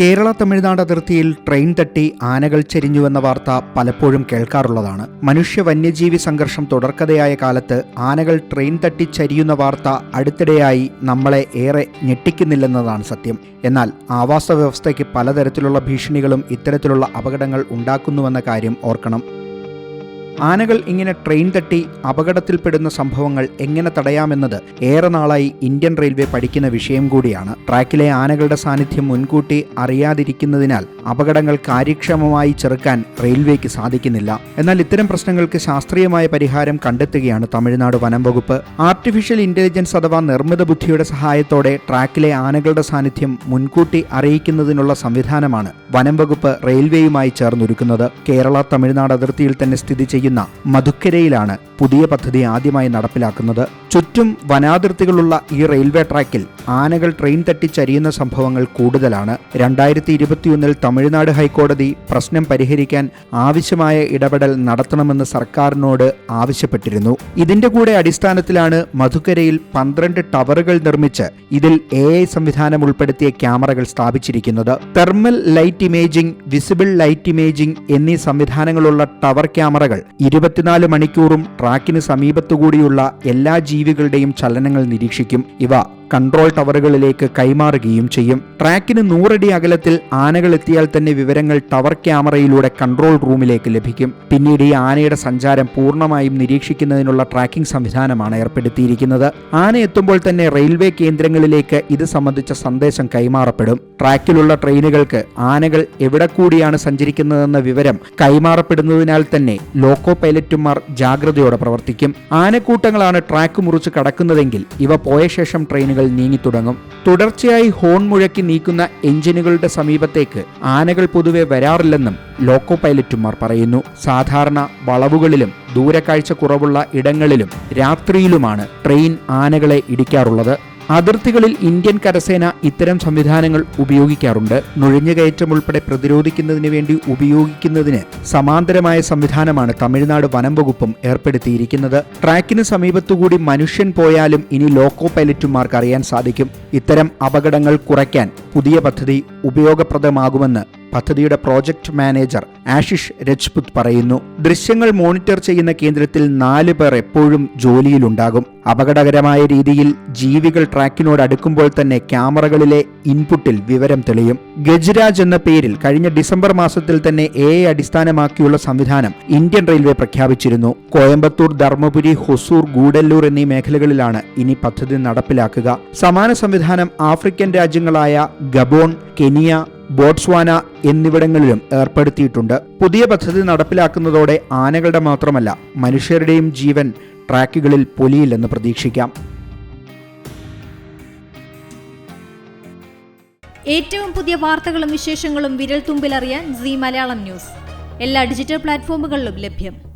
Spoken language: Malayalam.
കേരള തമിഴ്നാട് അതിർത്തിയിൽ ട്രെയിൻ തട്ടി ആനകൾ ചെരിഞ്ഞുവെന്ന വാർത്ത പലപ്പോഴും കേൾക്കാറുള്ളതാണ്. മനുഷ്യ വന്യജീവി സംഘർഷം തുടർക്കഥയായ കാലത്ത് ആനകൾ ട്രെയിൻ തട്ടി ചരിയുന്ന വാർത്ത അടുത്തിടെയായി നമ്മളെ ഏറെ ഞെട്ടിക്കുന്നില്ലെന്നതാണ് സത്യം. എന്നാൽ ആവാസ വ്യവസ്ഥയ്ക്ക് പലതരത്തിലുള്ള ഭീഷണികളും ഇത്തരത്തിലുള്ള അപകടങ്ങൾ ഉണ്ടാക്കുന്നുവെന്ന കാര്യം ഓർക്കണം. ആനകൾ ഇങ്ങനെ ട്രെയിൻ തട്ടി അപകടത്തിൽപ്പെടുന്ന സംഭവങ്ങൾ എങ്ങനെ തടയാമെന്നത് ഏറെ നാളായി ഇന്ത്യൻ റെയിൽവേ പഠിക്കുന്ന വിഷയം കൂടിയാണ്. ട്രാക്കിലെ ആനകളുടെ സാന്നിധ്യം മുൻകൂട്ടി അറിയാതിരിക്കുന്നതിനാൽ അപകടങ്ങൾ കാര്യക്ഷമമായി ചെറുക്കാൻ റെയിൽവേക്ക് സാധിക്കുന്നില്ല. എന്നാൽ ഇത്തരം പ്രശ്നങ്ങൾക്ക് ശാസ്ത്രീയമായ പരിഹാരം കണ്ടെത്തുകയാണ് തമിഴ്നാട് വനം വകുപ്പ്. ആർട്ടിഫിഷ്യൽ ഇന്റലിജൻസ് അഥവാ നിർമ്മിത ബുദ്ധിയുടെ സഹായത്തോടെ ട്രാക്കിലെ ആനകളുടെ സാന്നിധ്യം മുൻകൂട്ടി അറിയിക്കുന്നതിനുള്ള സംവിധാനമാണ് വനം വകുപ്പ് റെയിൽവേയുമായി ചേർന്നൊരുക്കുന്നത്. കേരള തമിഴ്നാട് അതിർത്തിയിൽ തന്നെ സ്ഥിതി മധുക്കരയിലാണ് പുതിയ പദ്ധതി ആദ്യമായി നടപ്പിലാക്കുന്നത്. ചുറ്റും വനാതിർത്തികളുള്ള ഈ റെയിൽവേ ട്രാക്കിൽ ആനകൾ ട്രെയിൻ തട്ടിച്ചരിയുന്ന സംഭവങ്ങൾ കൂടുതലാണ്. രണ്ടായിരത്തി ഇരുപത്തിയൊന്നിൽ തമിഴ്നാട് ഹൈക്കോടതി പ്രശ്നം പരിഹരിക്കാൻ ആവശ്യമായ ഇടപെടൽ നടത്തണമെന്ന് സർക്കാരിനോട് ആവശ്യപ്പെട്ടിരുന്നു. ഇതിന്റെ കൂടെ അടിസ്ഥാനത്തിലാണ് മധുക്കരയിൽ പന്ത്രണ്ട് ടവറുകൾ നിർമ്മിച്ച് ഇതിൽ എ ഐ സംവിധാനം ഉൾപ്പെടുത്തിയ ക്യാമറകൾ സ്ഥാപിച്ചിരിക്കുന്നത്. Thermal light imaging visible light imaging എന്നീ സംവിധാനങ്ങളുള്ള ടവർ ക്യാമറകൾ ഇരുപത്തിനാല് മണിക്കൂറും ട്രാക്കിന് സമീപത്തുകൂടിയുള്ള എല്ലാ ജീവികളുടെയും ചലനങ്ങൾ നിരീക്ഷിക്കും. ഇവ കൺട്രോൾ ടവറുകളിലേക്ക് കൈമാറുകയും ചെയ്യും. ട്രാക്കിന് നൂറടി അകലത്തിൽ ആനകൾ എത്തിയാൽ തന്നെ വിവരങ്ങൾ ടവർ ക്യാമറയിലൂടെ കൺട്രോൾ റൂമിലേക്ക് ലഭിക്കും. പിന്നീട് ഈ ആനയുടെ സഞ്ചാരം പൂർണമായും നിരീക്ഷിക്കുന്നതിനുള്ള ട്രാക്കിംഗ് സംവിധാനമാണ് ഏർപ്പെടുത്തിയിരിക്കുന്നത്. ആന എത്തുമ്പോൾ തന്നെ റെയിൽവേ കേന്ദ്രങ്ങളിലേക്ക് ഇത് സംബന്ധിച്ച സന്ദേശം കൈമാറപ്പെടും. ട്രാക്കിലുള്ള ട്രെയിനുകൾക്ക് ആനകൾ എവിടെ കൂടിയാണ് സഞ്ചരിക്കുന്നതെന്ന വിവരം കൈമാറപ്പെടുന്നതിനാൽ തന്നെ ലോക്കോ പൈലറ്റുമാർ ജാഗ്രതയോടെ പ്രവർത്തിക്കും. ആനക്കൂട്ടങ്ങളാണ് ട്രാക്ക് മുറിച്ച് കടക്കുന്നതെങ്കിൽ ഇവ പോയ ശേഷം ട്രെയിനുകൾ നീങ്ങിത്തുടങ്ങും. തുടർച്ചയായി ഹോൺ മുഴക്കി നീക്കുന്ന എഞ്ചിനുകളുടെ സമീപത്തേക്ക് ആനകൾ പൊതുവെ വരാറില്ലെന്നും ലോക്കോ പൈലറ്റുമാർ പറയുന്നു. സാധാരണ വളവുകളിലും ദൂരക്കാഴ്ച കുറവുള്ള ഇടങ്ങളിലും രാത്രിയിലുമാണ് ട്രെയിൻ ആനകളെ ഇടിക്കാറുള്ളത്. അതിർത്തികളിൽ ഇന്ത്യൻ കരസേന ഇത്തരം സംവിധാനങ്ങൾ ഉപയോഗിക്കാറുണ്ട്. നുഴഞ്ഞുകയറ്റം ഉൾപ്പെടെ പ്രതിരോധിക്കുന്നതിന് വേണ്ടി ഉപയോഗിക്കുന്നതിന് സമാന്തരമായ സംവിധാനമാണ് തമിഴ്നാട് വനം വകുപ്പും ഏർപ്പെടുത്തിയിരിക്കുന്നത്. ട്രാക്കിന് സമീപത്തുകൂടി മനുഷ്യൻ പോയാലും ഇനി ലോക്കോ പൈലറ്റുമാർക്ക് അറിയാൻ സാധിക്കും. ഇത്തരം അപകടങ്ങൾ കുറയ്ക്കാൻ പുതിയ പദ്ധതി ഉപയോഗപ്രദമാകുമെന്ന് പദ്ധതിയുടെ പ്രോജക്ട് മാനേജർ ആഷിഷ് രജ്പുത് പറയുന്നു ദൃശ്യങ്ങൾ മോണിറ്റർ ചെയ്യുന്ന കേന്ദ്രത്തിൽ നാല് പേർ എപ്പോഴും ജോലിയിലുണ്ടാകും. അപകടകരമായ രീതിയിൽ ജീവികൾ ട്രാക്കിനോട് അടുക്കുമ്പോൾ തന്നെ ക്യാമറകളിലെ ഇൻപുട്ടിൽ വിവരം തെളിയും. ഗജ്രാജ് എന്ന പേരിൽ കഴിഞ്ഞ ഡിസംബർ മാസത്തിൽ തന്നെ എ അടിസ്ഥാനമാക്കിയുള്ള സംവിധാനം ഇന്ത്യൻ റെയിൽവേ പ്രഖ്യാപിച്ചിരുന്നു. കോയമ്പത്തൂർ ധർമ്മപുരി ഹൊസൂർ ഗൂഡല്ലൂർ എന്നീ മേഖലകളിലാണ് ഇനി പദ്ധതി നടപ്പിലാക്കുക. സമാന സംവിധാനം ആഫ്രിക്കൻ രാജ്യങ്ങളായ ഗബോൺ കെനിയ ബോട്സ്വാന എന്നിവിടങ്ങളിലും ഏർപ്പെടുത്തിയിട്ടുണ്ട്. പുതിയ പദ്ധതി നടപ്പിലാക്കുന്നതോടെ ആനകളുടെ മാത്രമല്ല മനുഷ്യരുടെയും ജീവൻ ട്രാക്കുകളിൽ പൊലിയില്ലെന്ന് പ്രതീക്ഷിക്കാം. ഏറ്റവും പുതിയ വാർത്തകളും വിശേഷങ്ങളും വിരൽ തുമ്പിലറിയാൻ സി മലയാളം ന്യൂസ്. എല്ലാ ഡിജിറ്റൽ പ്ലാറ്റ്ഫോമുകളിലും ലഭ്യം.